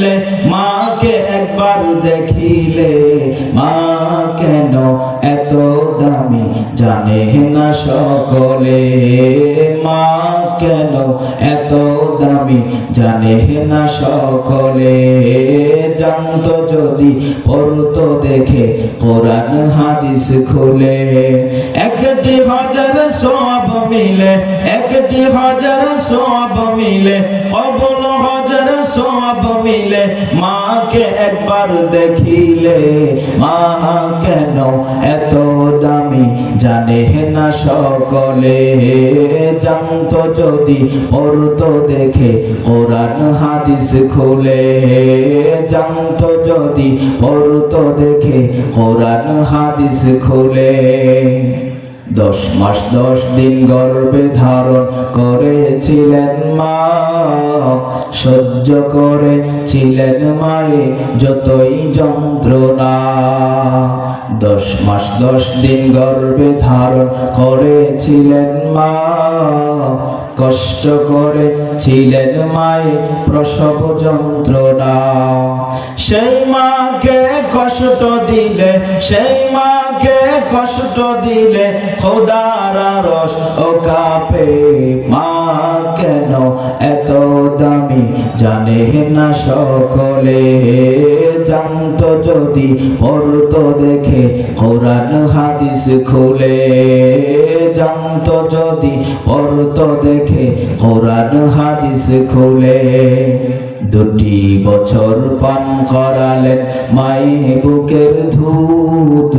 মিলে মাকে একবার দেখিলে, মা কেন এত দামি? জানে না সকলে, মা কেন এত দামি? জানে না সকলে, জানতো যদি পড়তো দেখে, কোরআন, হাদিস খুলে। একটি হাজার সব মিলে, একটি হাজার সব মিলে সব মিলে, মাকে একবার দেখিলে, মা কেন এত দামি? জানে না সকলে, জানতো যদি পড়তো দেখে, কোরআন, হাদিস খুলে। জানতো যদি পড়তো দেখে, কোরআন, হাদিস খুলে। দশ মাস, দশ দিন গর্বে ধারণ করেছিলেন মা। সহ্য করেছিলেন মায়ে যতই যন্ত্রণা। দশ মাস, দশ দিন গর্ভে ধারণ করেছিলেন মা। কষ্ট করে ছিলেন মায়ে প্রসব যন্ত্রণা। সেই মাকে কষ্ট দিলে, সেই মাকে কষ্ট দিলে খোদার রস ও কাপে মা কেন এত দামি? জানে না সকলে, জানতো যদি পড়তো দেখে, কোরআন হাদিস খুলে। জানতো যদি পড়তো দেখে, কোরআন হাদিস খুলে। দুটি বছর পান করালেন মায়ে বুকের ধূত,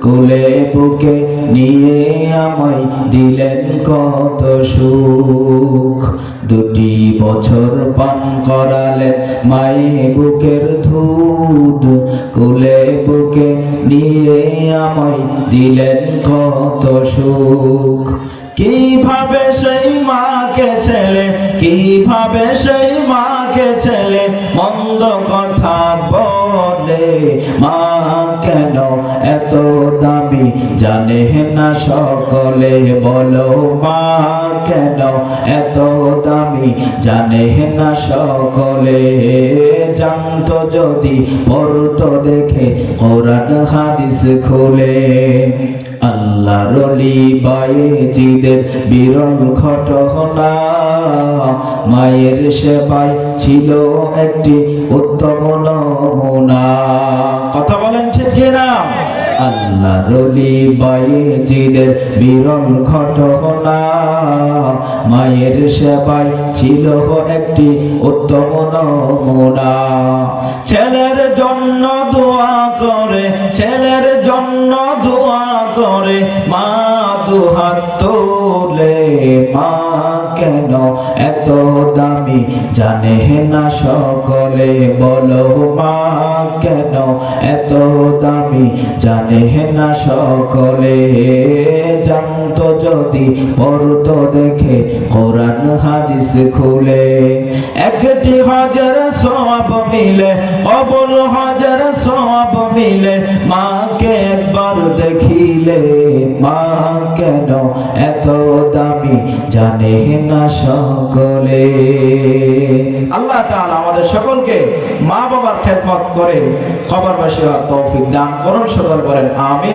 কোলে বুকে নিয়ে আমায় দিলেন কত সুখ। দুটি বছর পান করালেন মায়ে বুকের ধূত, কোলে বুকে নিয়ে আমায় দিলেন কত সুখ। কীভাবে সেই মাকে ছেলে, কীভাবে সেই মাকে ছেলে? মন্দ কথা বলে মা কেন এত দামি? জানে না সকলে, বলো মা কেন এত দামি? জানে না সকলে, জানতো যদি, পড়তো দেখে, কোরআন হাদিস খুলে। আল্লাহ রলি বায়ে জিদের বিরল ঘটনা। মায়ের সেবায় ছিল একটি উত্তম নমুনা। আল্লাহ রলি বায়ে জিদের বিরল ঘটনা। মায়ের সেবায় ছিল একটি উত্তম নমুনা। ছেলের জন্য দোয়া করে, ছেলের জন্য দোয়া করে, মা দুহাত তোলে, মা কেন এত দামি? জানে না সকলে বলো মা কেন এত দামি? জানে না সকলে জানতো যদি পড়তো দেখে কোরআন হাদিস খুলে, একটি হাজার সব মিলে কবর হাজার সব মিলে, মাকে একবার দেখিলে, মা কেন এত দামি জানে না সকলে? আল্লাহ তাআলা আমাদের সকলকে মা বাবার খেদমত করে খবরবাসী হওয়ার তৌফিক দান করুন, সকল বলেন, আমিন।